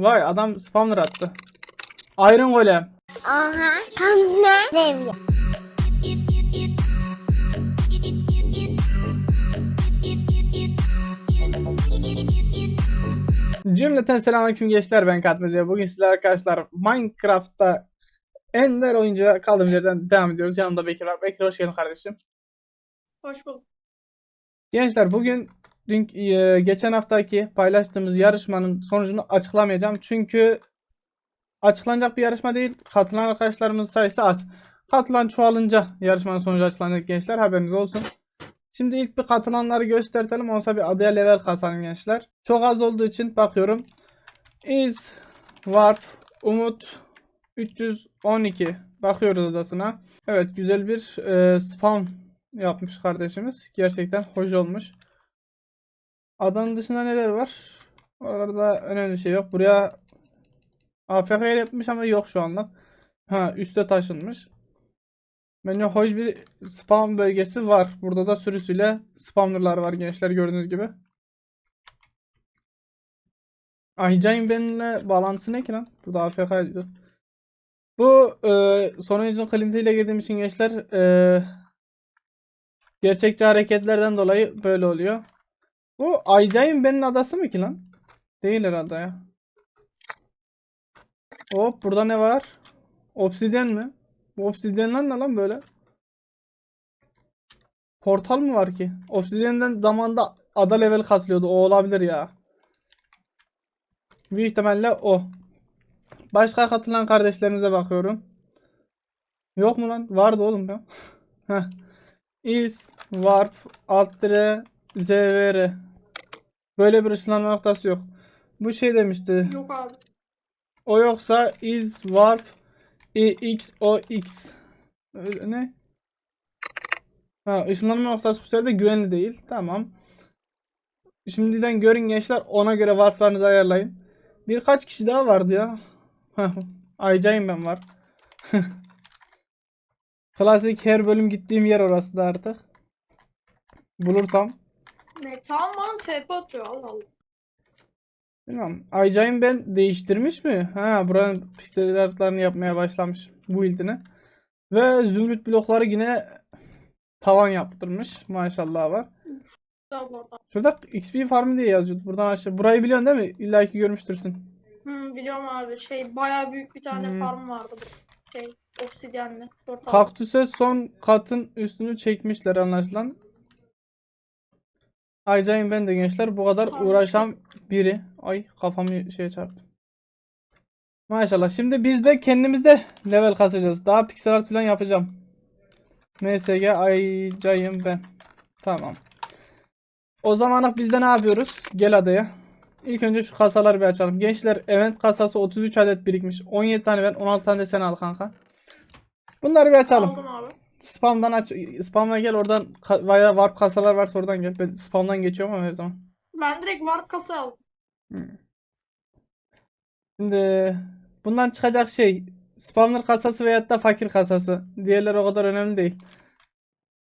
Vay adam spawner attı. Iron Golem. Oha. Tam ne seviye? Cümleten selamünaleyküm gençler ben Katmeze. Bugün sizlerle arkadaşlar Minecraft'ta Ender oyuncuya kaldığımız yerden devam ediyoruz. Yanımda Bekir var. Bekir hoş geldin kardeşim. Hoş bulduk. Gençler bugün dün, e, geçen haftaki paylaştığımız yarışmanın sonucunu açıklamayacağım. Çünkü açıklanacak bir yarışma değil. Katılan arkadaşlarımızın sayısı az. Katılan çoğalınca yarışmanın sonucu açıklanacak gençler. Haberiniz olsun. Şimdi ilk bir katılanları göstertelim. Olsa bir adaya level kasalım gençler. Çok az olduğu için bakıyorum. Is Warp Umut 312 bakıyoruz odasına. Evet güzel bir e, spawn yapmış kardeşimiz. Gerçekten hoş olmuş. Adanın dışında neler var? Orada önemli şey yok. Buraya AFK yapmış ama yok şu anda. Ha üste taşınmış. Bence hoş bir spam bölgesi var. Burada da sürüsüyle spawnerlar var gençler gördüğünüz gibi. Aycay'ın benimle bağlantısı ne ki lan? Burada AFK'ydı. Bu e, sonuncunun klintiyle girdiğim için gençler e, gerçekçi hareketlerden dolayı böyle oluyor. Bu Aycay'ın benim adası mı ki lan? Değil herhalde ya. Hop burada ne var? Obsidyen mi? Bu obsidyenler ne lan böyle? Portal mı var ki? Obsidyenden zamanda ada level kasılıyordu. O olabilir ya. Büyük ihtimalle o. Başka katılan kardeşlerimize bakıyorum. Yok mu lan? Vardı oğlum ya. Is, warp, alt zvr. Böyle bir ışınlanma noktası yok. Bu şey demişti. Yok abi. O yoksa is warp x o x. Öyle ne? Ha, ışınlanma noktası bu sefer de güvenli değil. Tamam. Şimdiden görün gençler ona göre warplarınızı ayarlayın. Birkaç kişi daha vardı ya. Aycayım ben var. Klasik her bölüm gittiğim yer orası da artık. Bulursam. Ne tamam bana TP atıyor Allah Allah. Bilmem. Aycay'ın ben değiştirmiş mi? Ha buranın pistoletlerini yapmaya başlamış bu ildini. Ve zümrüt blokları yine tavan yaptırmış. Maşallah var. Şurada XP farmı diye yazıyordu. Buradan aşağı. Burayı biliyorsun değil mi? İlla ki görmüştürsün. Hmm, biliyorum abi şey bayağı büyük bir tane Hmm. farm vardı bu. Şey obsidyenli. Kaktüse son katın üstünü çekmişler anlaşılan. Aycay'ın ben de gençler bu kadar uğraşan biri. Ay kafamı şeye çarptı. Maşallah. Şimdi biz de kendimize level kasacağız. Daha piksel art falan yapacağım. MSG Aycay'ım ben. Tamam. O zamanlık biz de ne yapıyoruz? Gel adaya. İlk önce şu kasaları bir açalım. Gençler event kasası 33 adet birikmiş. 17 tane ben 16 tane de sen al kanka. Bunları bir açalım. Aldım abi. Spam'dan aç. Spam'dan gel oradan veya warp kasalar varsa oradan gel. Ben spam'dan geçiyorum ama her zaman. Ben direkt warp kasa aldım. Şimdi bundan çıkacak şey spawner kasası veyahut da fakir kasası. Diğerleri o kadar önemli değil.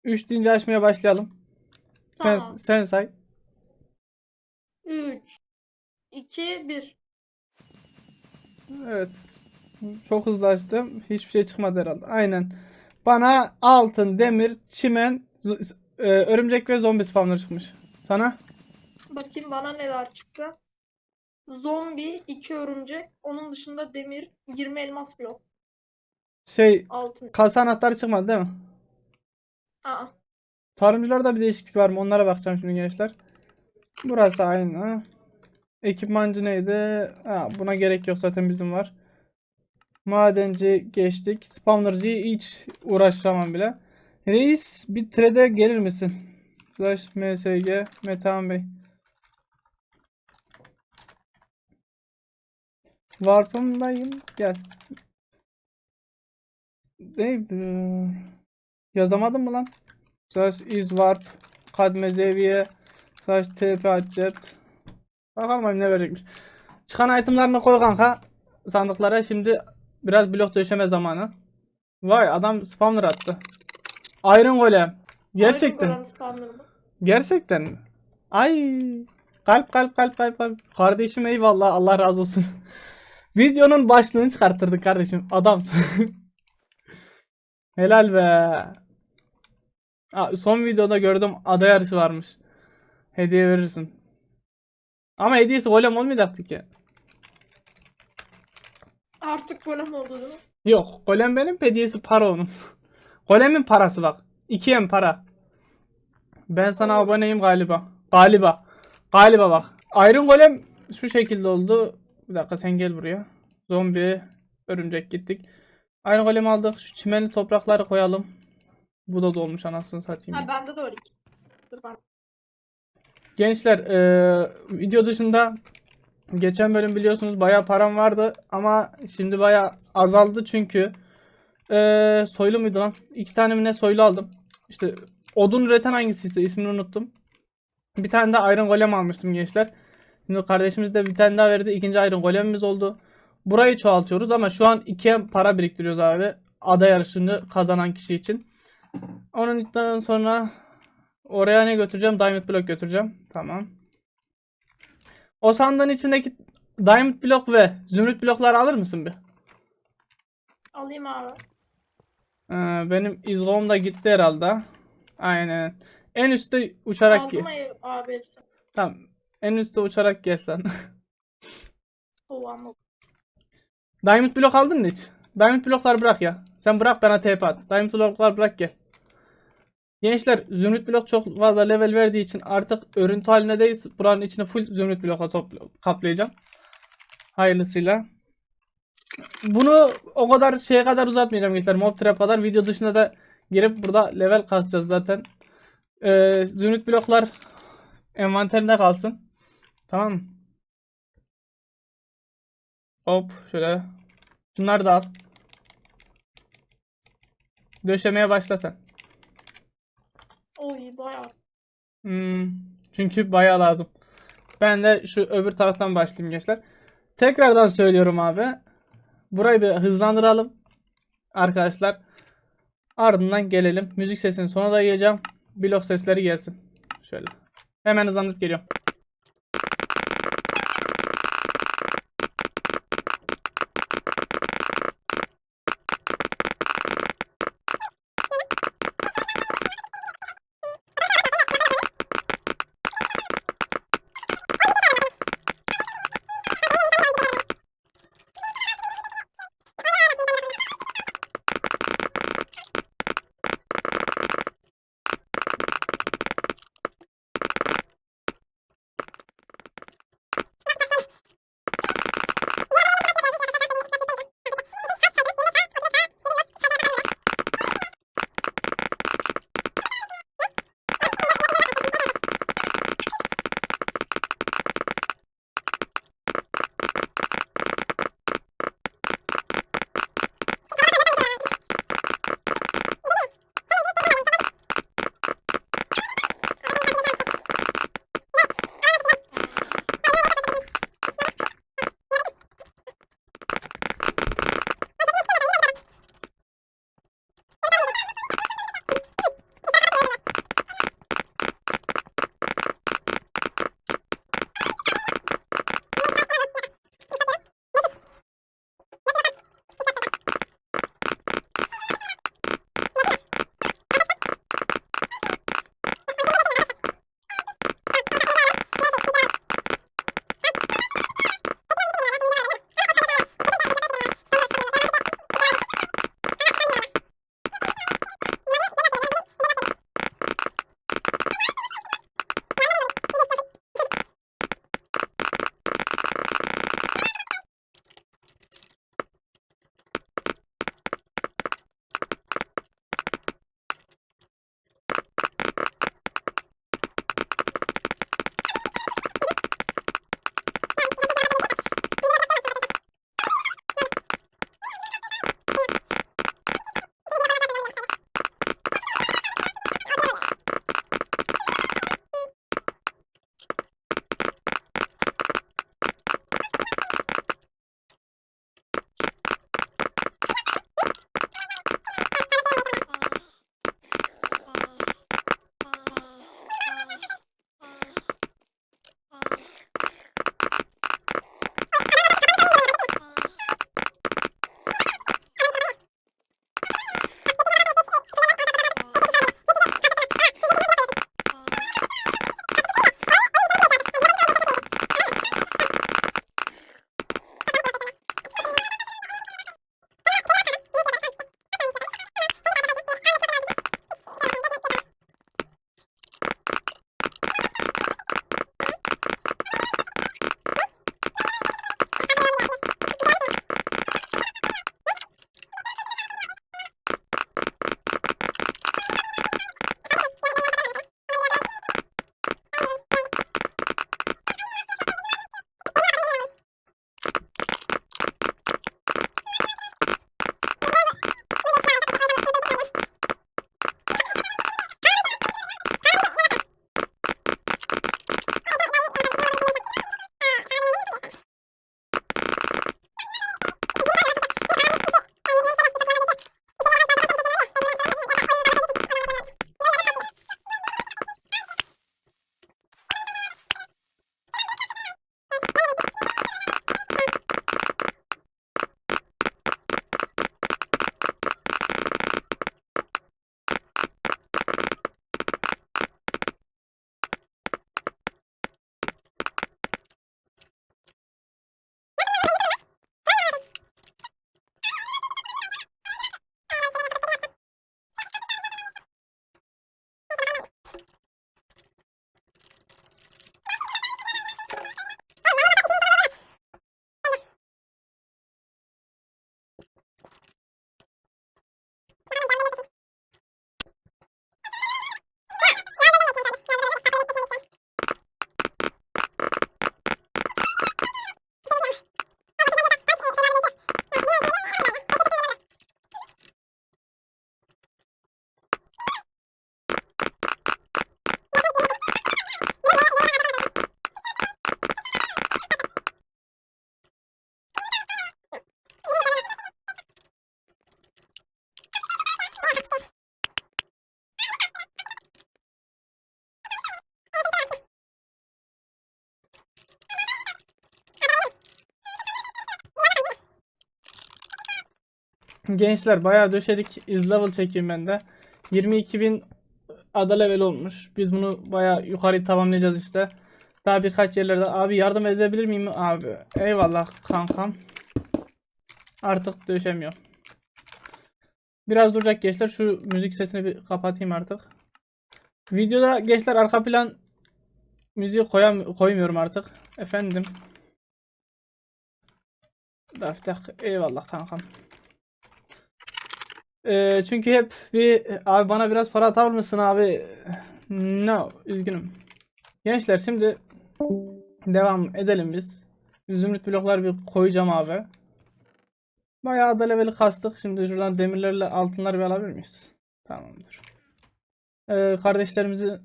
3 deyince açmaya başlayalım. Sen Tamam. sen say. 3 2 1 Evet. Çok hızlı açtım. Hiçbir şey çıkmadı herhalde. Aynen. Bana altın, demir, çimen, e, örümcek ve zombi spawner çıkmış. Sana? Bakayım bana neler çıktı. Zombi, 2 örümcek, onun dışında demir, 20 elmas blok, Şey altın. kasa anahtarı çıkmadı değil mi? Aa, Tarımcılarda bir değişiklik var mı? Onlara bakacağım şimdi gençler. Burası aynı. Ekipmancı neydi? Ha, buna gerek yok zaten bizim var. Madenci geçtik. Spawnercıyı hiç uğraşamam bile. Reis bir trade gelir misin? Slash MSG Metehan Bey. Warp'ımdayım. Gel. Ne? bu? Yazamadım mı lan? Slash is warp. Kadme zeviye. Slash tp açert. Bakalım abi ne verecekmiş. Çıkan itemlarını koy kanka. Sandıklara şimdi biraz blok döşeme zamanı. Vay adam spawner attı. Iron Golem. Gerçekten. Iron Golem spawner mı? Gerçekten mi? Ay. Kalp kalp kalp kalp kalp. Kardeşim eyvallah Allah razı olsun. Videonun başlığını çıkarttırdın kardeşim. Adamsın. Helal be. Aa, son videoda gördüm ada yarışı varmış. Hediye verirsin. Ama hediyesi golem olmayacaktı ki. Artık golem oldu değil mi? Yok. Golem benim hediyesi para onun. Golemin parası bak. 2M para. Ben sana aboneyim galiba. Galiba. Galiba bak. Iron Golem şu şekilde oldu. Bir dakika sen gel buraya. Zombi, örümcek gittik. Iron Golem aldık. Şu çimenli toprakları koyalım. Bu da dolmuş anasını satayım. Ha bende de var iki. Dur. Gençler eee, video dışında geçen bölüm biliyorsunuz bayağı param vardı ama şimdi bayağı azaldı çünkü eee, soylu muydu lan? İki tane mi ne soylu aldım. İşte odun üreten hangisiyse ismini unuttum. Bir tane de Iron Golem almıştım gençler. Şimdi kardeşimiz de bir tane daha verdi. İkinci Iron Golem'imiz oldu. Burayı çoğaltıyoruz ama şu an ikiye para biriktiriyoruz abi. Ada yarışını kazanan kişi için. Onun sonra Oraya ne götüreceğim? Diamond block götüreceğim. Tamam. O sandığın içindeki Diamond blok ve Zümrüt blokları alır mısın bir? Alayım abi. Ee, benim izgom da gitti herhalde. Aynen. En üstte uçarak Aldım gel. abi hepsini. Tamam. En üstte uçarak gel sen. Oo anladım. Diamond blok aldın mı hiç? Diamond bloklar bırak ya. Sen bırak bana TP at. Diamond bloklar bırak gel. Gençler zümrüt blok çok fazla level verdiği için artık örüntü haline değil buranın içine full zümrüt blokla kaplayacağım. Hayırlısıyla. Bunu o kadar şeye kadar uzatmayacağım gençler. Mob trap kadar. Video dışında da girip burada level kasacağız zaten. Ee, zümrüt bloklar envanterinde kalsın. Tamam mı? Hop şöyle. Şunları da al. Döşemeye başla sen. Oy bayağı. Hmm, çünkü bayağı lazım. Ben de şu öbür taraftan başlayayım gençler. Tekrardan söylüyorum abi. Burayı bir hızlandıralım. Arkadaşlar. Ardından gelelim. Müzik sesini sona dayayacağım. Blok sesleri gelsin. Şöyle. Hemen hızlandırıp geliyorum. Gençler bayağı döşedik. Is level çekeyim ben de. 22.000 ada level olmuş. Biz bunu bayağı yukarı tamamlayacağız işte. Daha birkaç yerlerde. Abi yardım edebilir miyim abi? Eyvallah kankam. Artık döşemiyor. Biraz duracak gençler. Şu müzik sesini bir kapatayım artık. Videoda gençler arka plan müziği koyam koymuyorum artık. Efendim. Dak dak. Eyvallah kankam. Ee, çünkü hep bir abi bana biraz para atar mısın abi? No, üzgünüm. Gençler şimdi devam edelim biz. Zümrüt bloklar bir koyacağım abi. Bayağı da leveli kastık. Şimdi şuradan demirlerle altınlar bir alabilir miyiz? Tamamdır. Ee, kardeşlerimizi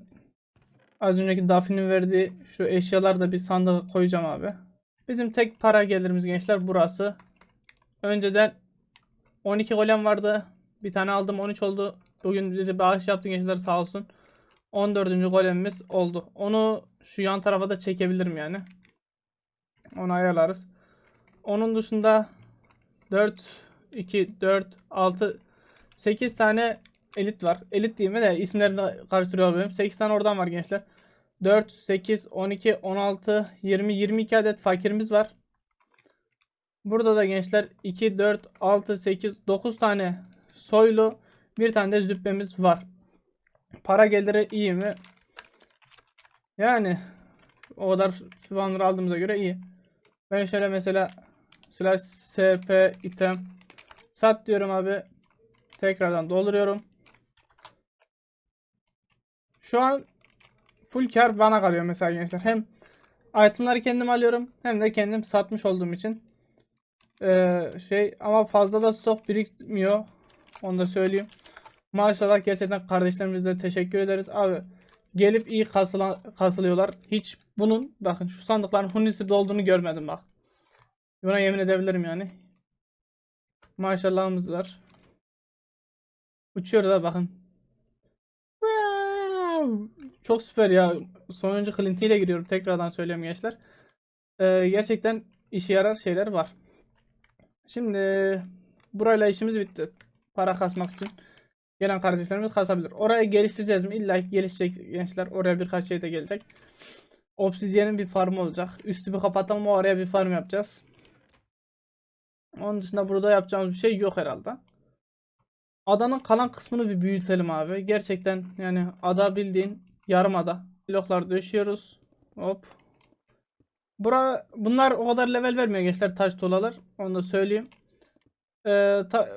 az önceki Dafi'nin verdiği şu eşyalar da bir sandığa koyacağım abi. Bizim tek para gelirimiz gençler burası. Önceden 12 golem vardı. Bir tane aldım 13 oldu. Bugün bir de bağış yaptı gençler sağ olsun. 14. golemimiz oldu. Onu şu yan tarafa da çekebilirim yani. Onu ayarlarız. Onun dışında 4, 2, 4, 6, 8 tane elit var. Elit diyeyim de isimlerini karıştırıyor benim. 8 tane oradan var gençler. 4, 8, 12, 16, 20, 22 adet fakirimiz var. Burada da gençler 2, 4, 6, 8, 9 tane soylu bir tane de züppemiz var. Para geliri iyi mi? Yani o kadar spawner aldığımıza göre iyi. Ben şöyle mesela slash sp item sat diyorum abi. Tekrardan dolduruyorum. Şu an full kar bana kalıyor mesela gençler. Hem itemları kendim alıyorum hem de kendim satmış olduğum için. Ee, şey ama fazla da stok birikmiyor. Onu da söyleyeyim. Maşallah gerçekten kardeşlerimize teşekkür ederiz. Abi gelip iyi kasıla, kasılıyorlar. Hiç bunun bakın şu sandıkların Hunisip'de olduğunu görmedim bak. Buna yemin edebilirim yani. Maşallahımız var. Uçuyoruz ha bakın. Çok süper ya. Sonuncu Clint ile giriyorum. Tekrardan söylüyorum gençler. Ee, gerçekten işe yarar şeyler var. Şimdi burayla işimiz bitti. Para kasmak için gelen kardeşlerimiz kasabilir. Orayı geliştireceğiz mi? İlla ki gelişecek gençler. Oraya birkaç şey de gelecek. Obsidyenin bir farmı olacak. Üstü bir kapatalım oraya bir farm yapacağız. Onun dışında burada yapacağımız bir şey yok herhalde. Adanın kalan kısmını bir büyütelim abi. Gerçekten yani ada bildiğin yarım ada. Bloklar döşüyoruz. Hop. Bura, bunlar o kadar level vermiyor gençler taş tuğlalar. Onu da söyleyeyim. Ee, ta-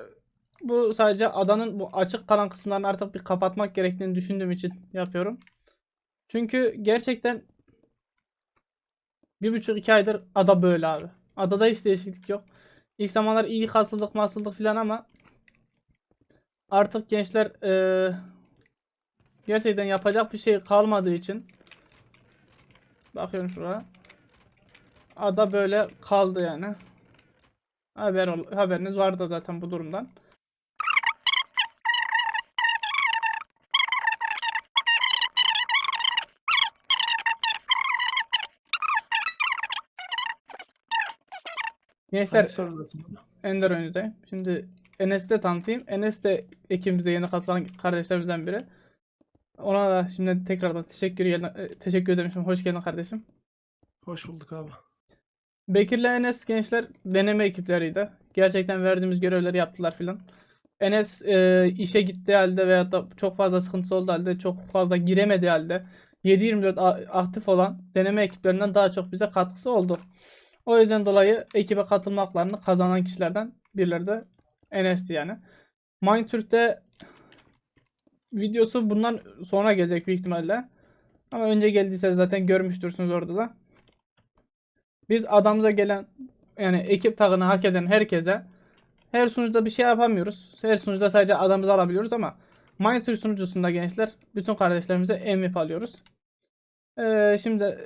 bu sadece adanın bu açık kalan kısımlarını artık bir kapatmak gerektiğini düşündüğüm için yapıyorum. Çünkü gerçekten bir buçuk iki aydır ada böyle abi. Adada hiç değişiklik yok. İlk zamanlar iyi kasıldık masıldık filan ama artık gençler eee, gerçekten yapacak bir şey kalmadığı için bakıyorum şuraya. Ada böyle kaldı yani. Haber haberiniz vardı zaten bu durumdan. Gençler. Ender önünde. Şimdi Enes'i de tanıtayım. Enes de ekibimize yeni katılan kardeşlerimizden biri. Ona da şimdi tekrardan teşekkür e, teşekkür ederim. Hoş geldin kardeşim. Hoş bulduk abi. Bekir'le Enes gençler deneme ekipleriydi. Gerçekten verdiğimiz görevleri yaptılar filan. Enes e, işe gittiği halde veya da çok fazla sıkıntısı olduğu halde çok fazla giremediği halde 7-24 a- aktif olan deneme ekiplerinden daha çok bize katkısı oldu. O yüzden dolayı ekibe katılma haklarını kazanan kişilerden birileri de Enes'ti yani. Minecraft'te videosu bundan sonra gelecek büyük ihtimalle. Ama önce geldiyse zaten görmüştürsünüz orada da. Biz adamıza gelen yani ekip tagını hak eden herkese her sunucuda bir şey yapamıyoruz. Her sunucuda sadece adamımızı alabiliyoruz ama Minecraft sunucusunda gençler bütün kardeşlerimize MVP alıyoruz. Ee, şimdi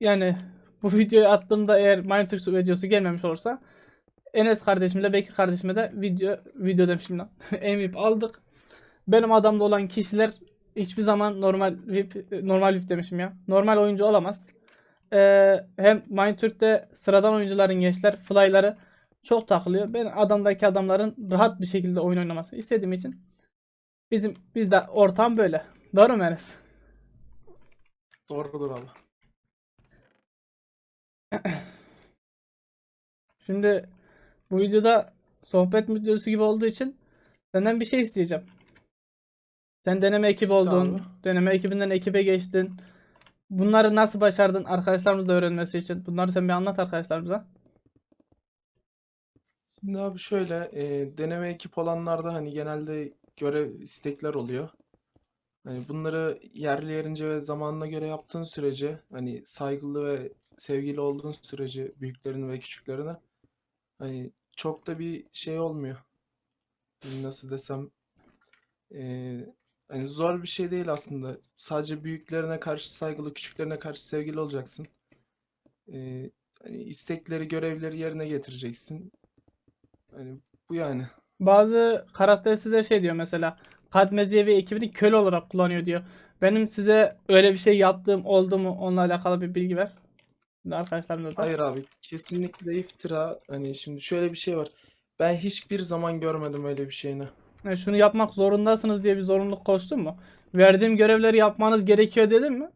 yani bu videoyu attığımda eğer Minecraft videosu gelmemiş olursa Enes kardeşimle Bekir kardeşime de video video demişim lan. MVP aldık. benim adamda olan kişiler hiçbir zaman normal VIP normal VIP demişim ya. Normal oyuncu olamaz. Ee, hem Mindtürk'te sıradan oyuncuların gençler fly'ları çok takılıyor. Ben adamdaki adamların rahat bir şekilde oyun oynaması istediğim için bizim bizde ortam böyle. Doğru mu Enes? Doğrudur abi. Şimdi bu videoda sohbet videosu gibi olduğu için senden bir şey isteyeceğim. Sen deneme ekibi oldun. Deneme ekibinden ekibe geçtin. Bunları nasıl başardın arkadaşlarımız da öğrenmesi için? Bunları sen bir anlat arkadaşlarımıza. Şimdi abi şöyle e, deneme ekip olanlarda hani genelde görev istekler oluyor. Hani bunları yerli yerince ve zamanına göre yaptığın sürece hani saygılı ve sevgili olduğun sürece büyüklerine ve küçüklerine hani çok da bir şey olmuyor. Hani Nasıl desem e, hani zor bir şey değil aslında. Sadece büyüklerine karşı saygılı, küçüklerine karşı sevgili olacaksın. E, hani istekleri, görevleri yerine getireceksin. Hani bu yani. Bazı karaktersizler şey diyor mesela. Kadmeziye ve ekibini köle olarak kullanıyor diyor. Benim size öyle bir şey yaptığım oldu mu onunla alakalı bir bilgi ver. Şimdi arkadaşlarımıza da. Hayır abi kesinlikle iftira. Hani şimdi şöyle bir şey var. Ben hiçbir zaman görmedim öyle bir şeyini. Yani şunu yapmak zorundasınız diye bir zorunluluk koştun mu? Verdiğim görevleri yapmanız gerekiyor dedim mi?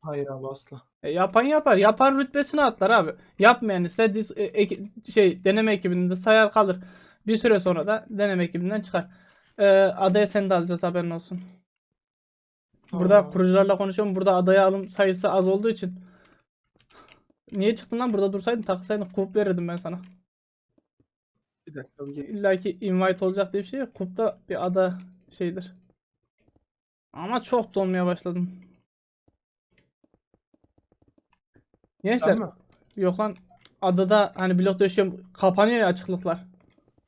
Hayır abi asla. E, yapan yapar. Yapan rütbesine atlar abi. Yapmayan ise dis- e, eki- şey deneme ekibinde sayar kalır. Bir süre sonra da deneme ekibinden çıkar. E, adaya seni de alacağız haberin olsun. Burada abi. kurucularla konuşuyorum. Burada adaya alım sayısı az olduğu için. Niye çıktın lan? Burada dursaydın taksaydın kup verirdim ben sana. Bir dakika bir İlla ki invite olacak diye bir şey yok. Bir ada şeydir. Ama çok donmaya başladım. Gençler mi? yok lan adada hani blok döşüyorum kapanıyor ya açıklıklar.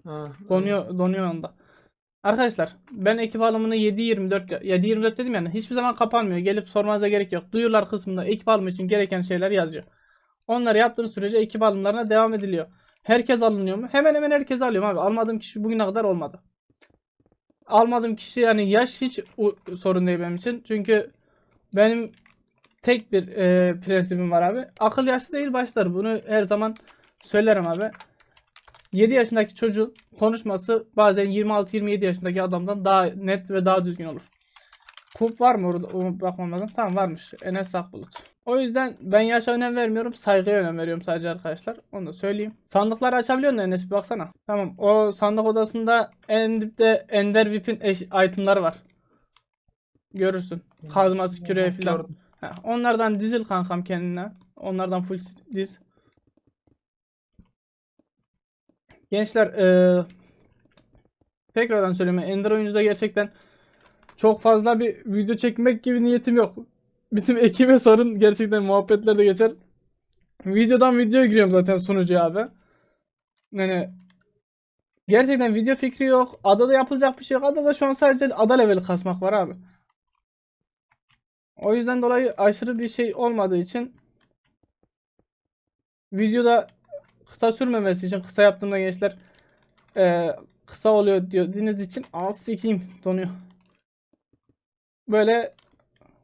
Ha, Donuyor donuyor onda. Arkadaşlar ben ekip alımını 7-24 ya- 7-24 dedim yani hiçbir zaman kapanmıyor. Gelip sormanıza gerek yok. Duyurular kısmında ekip alımı için gereken şeyler yazıyor. Onları yaptığınız sürece ekip alımlarına devam ediliyor. Herkes alınıyor mu? Hemen hemen herkes alıyorum abi. Almadığım kişi bugüne kadar olmadı. Almadığım kişi yani yaş hiç sorun değil benim için. Çünkü benim tek bir e, prensibim var abi. Akıl yaşlı değil başlar. Bunu her zaman söylerim abi. 7 yaşındaki çocuğun konuşması bazen 26-27 yaşındaki adamdan daha net ve daha düzgün olur. Kup var mı orada? Bakmam lazım. Tamam varmış. Enes Akbulut. O yüzden ben yaşa önem vermiyorum. Saygıya önem veriyorum sadece arkadaşlar. Onu da söyleyeyim. Sandıkları açabiliyor musun Enes? Bir baksana. Tamam. O sandık odasında en dipte Ender VIP'in itemları var. Görürsün. Kazması, küreği falan. Gördüm. Ha, onlardan dizil kankam kendine. Onlardan full diz. Gençler eee, tekrardan söyleyeyim. Ender oyuncuda gerçekten çok fazla bir video çekmek gibi niyetim yok. Bizim ekibe sorun gerçekten muhabbetler de geçer. Videodan videoya giriyorum zaten sunucuya abi. Yani gerçekten video fikri yok. Adada yapılacak bir şey yok. Adada şu an sadece ada leveli kasmak var abi. O yüzden dolayı aşırı bir şey olmadığı için videoda kısa sürmemesi için kısa yaptığımda gençler eee, kısa oluyor dediğiniz için az sikeyim donuyor. Böyle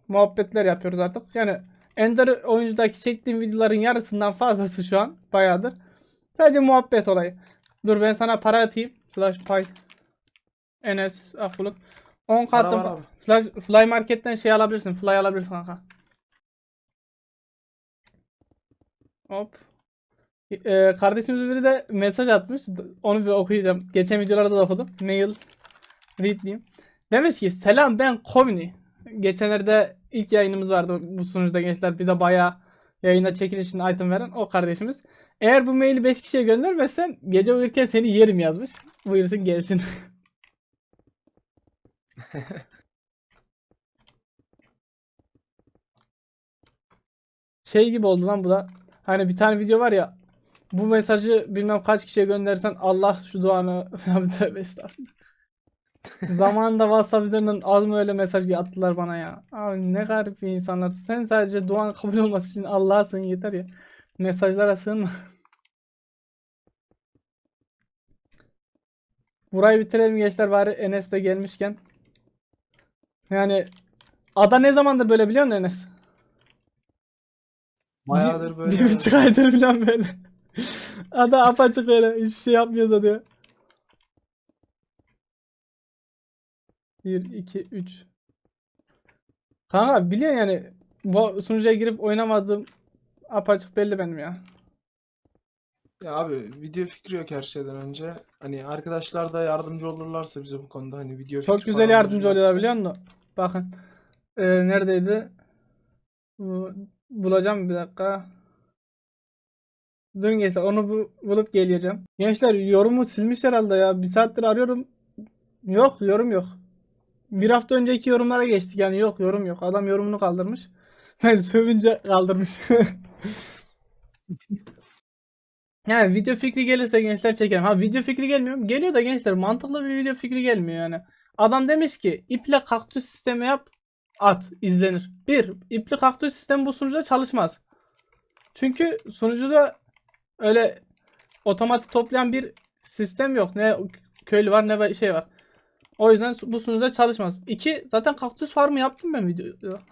muhabbetler yapıyoruz artık. Yani Ender oyuncudaki çektiğim videoların yarısından fazlası şu an bayağıdır. Sadece muhabbet olayı. Dur ben sana para atayım. Slash pay. Enes Akbulut. 10 Para katım. Slash Fly Market'ten şey alabilirsin. Fly alabilirsin kanka. Hop. Ee, kardeşimiz biri de mesaj atmış. Onu bir okuyacağım. Geçen videolarda da okudum. Mail read diyeyim. Demiş ki selam ben Kovni. Geçenlerde ilk yayınımız vardı bu sunucuda gençler bize bayağı yayında çekiliş için item veren o kardeşimiz. Eğer bu maili 5 kişiye göndermezsen gece uyurken seni yerim yazmış. Buyursun gelsin. Şey gibi oldu lan bu da. Hani bir tane video var ya. Bu mesajı bilmem kaç kişiye göndersen Allah şu duanı tövbe estağfurullah. Zamanında WhatsApp üzerinden az mı öyle mesaj attılar bana ya. Abi ne garip bir insanlar. Sen sadece duan kabul olması için Allah'a sığın yeter ya. Mesajlara sığınma. Burayı bitirelim gençler bari Enes de gelmişken. Yani ada ne zamandır böyle biliyor musun Enes? Bayağıdır Bir- böyle. Bir buçuk aydır falan böyle. ada apaçık öyle. Hiçbir şey yapmıyorsa diyor. 1, 2, 3. Kanka biliyorsun yani bu sunucuya girip oynamadığım apaçık belli benim ya. Ya abi video fikri yok her şeyden önce. Hani arkadaşlar da yardımcı olurlarsa bize bu konuda hani video Çok fikri güzel falan yardımcı oluyorlar verirlerse. biliyor musun? Bakın. Ee, neredeydi? Bu- Bulacağım bir dakika. Durun gençler onu bu- bulup geleceğim. Gençler yorumu silmiş herhalde ya. Bir saattir arıyorum. Yok yorum yok. Bir hafta önceki yorumlara geçtik yani yok yorum yok. Adam yorumunu kaldırmış. Ben sövünce kaldırmış. Yani video fikri gelirse gençler çekerim. Ha video fikri gelmiyor? Geliyor da gençler mantıklı bir video fikri gelmiyor yani. Adam demiş ki iple kaktüs sistemi yap at izlenir. Bir ipli kaktüs sistemi bu sunucuda çalışmaz. Çünkü sunucuda öyle otomatik toplayan bir sistem yok. Ne köylü var ne şey var. O yüzden bu sunucuda çalışmaz. İki zaten kaktüs farmı yaptım ben videoda.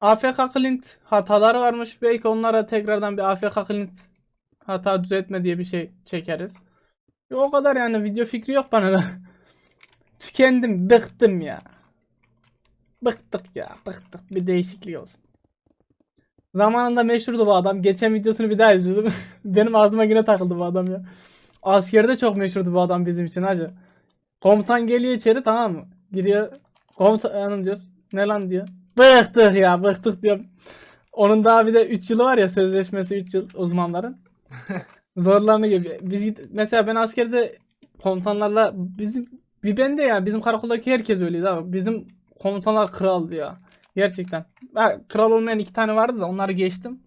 AFK Clint hataları varmış. Belki onlara tekrardan bir AFK Clint hata düzeltme diye bir şey çekeriz. O kadar yani video fikri yok bana da. Tükendim, bıktım ya. Bıktık ya, bıktık. Bir değişiklik olsun. Zamanında meşhurdu bu adam. Geçen videosunu bir daha izledim. Benim ağzıma yine takıldı bu adam ya. Askerde çok meşhurdu bu adam bizim için hacı. Komutan geliyor içeri tamam mı? Giriyor. Komutanım diyoruz. Ne lan diyor. Bıktık ya bıktık diyor. Onun daha bir de 3 yılı var ya sözleşmesi 3 yıl uzmanların. Zorlarını gibi. Biz git- mesela ben askerde komutanlarla bizim bir bende ya bizim karakoldaki herkes öyleydi abi. Bizim komutanlar kraldı ya. Gerçekten. Ha, kral olmayan iki tane vardı da onları geçtim.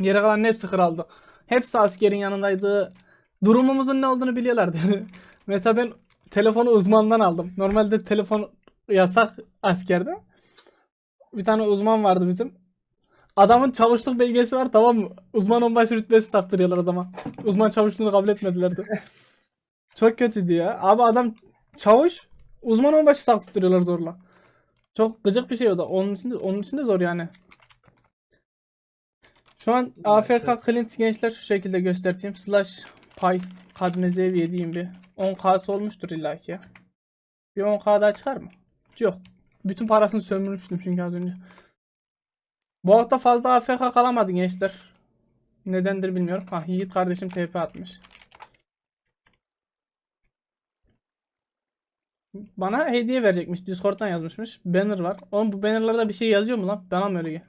Geri kalan hepsi kraldı. Hepsi askerin yanındaydı. Durumumuzun ne olduğunu biliyorlardı. mesela ben telefonu uzmandan aldım. Normalde telefon yasak askerde. Bir tane uzman vardı bizim. Adamın çavuşluk belgesi var tamam mı? Uzman onbaşı rütbesi taktırıyorlar adama. Uzman çavuşluğunu kabul etmediler de. Çok kötüydü ya. Abi adam çavuş uzman onbaşı taktırıyorlar zorla. Çok gıcık bir şey o da. Onun için de, onun için de zor yani. Şu an AFK Clint gençler şu şekilde göstereyim. Slash pay kadmezeviye diyeyim bir. 10k'sı olmuştur illaki ya. Bir 10k daha çıkar mı? Yok. Bütün parasını sömürmüştüm çünkü az önce. Bu hafta fazla AFK kalamadı gençler. Nedendir bilmiyorum. Ha Yiğit kardeşim TP atmış. Bana hediye verecekmiş. Discord'dan yazmışmış. Banner var. Oğlum bu bannerlarda bir şey yazıyor mu lan? Bana mı öyle?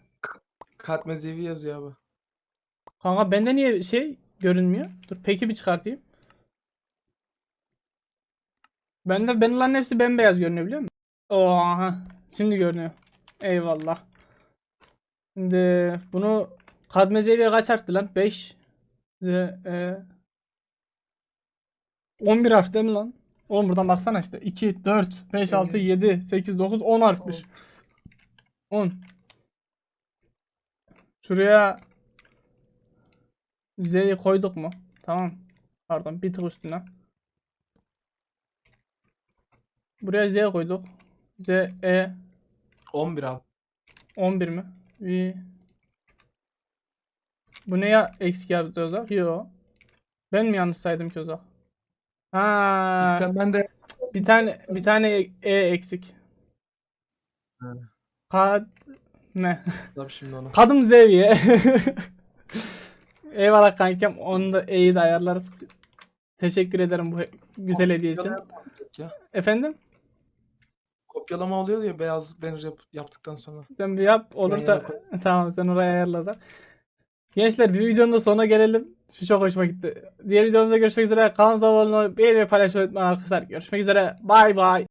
Katmezevi yazıyor abi. Kanka bende niye şey görünmüyor? Dur peki bir çıkartayım. Bende bannerların hepsi bembeyaz görünüyor biliyor musun? Oha. Şimdi görünüyor. Eyvallah. Şimdi bunu Kadmece'ye kaç arttı lan? 5 Z e, 11 harf değil mi lan? Oğlum buradan baksana işte. 2, 4, 5, 6, 7, 8, 9, 10 harfmiş. 10. Şuraya Z'yi koyduk mu? Tamam. Pardon bir tık üstüne. Buraya Z koyduk. Z, E 11 abi. 11 mi? Bir... Bu ne ya eksik yaptı zaman? Yo. Ben mi yanlış saydım ki zaman? Ha, ben de bir tane bir tane E eksik. Kad ne? Tabii şimdi onu. Kadın Zeviye. Eyvallah kankem. Onu da E'yi de ayarlarız. Teşekkür ederim bu güzel hediye için. Ya. Efendim? Kopyalama oluyor ya beyaz banner yap- yaptıktan sonra. Sen bir yap. Olursa tamam sen oraya ayarla zaten. Gençler bir videonun da sonuna gelelim. Şu çok hoşuma gitti. Diğer videomuzda görüşmek üzere. Kanalımıza abone olmayı, beğenmeyi, paylaşmayı unutmayın arkadaşlar. Görüşmek üzere. Bay bay.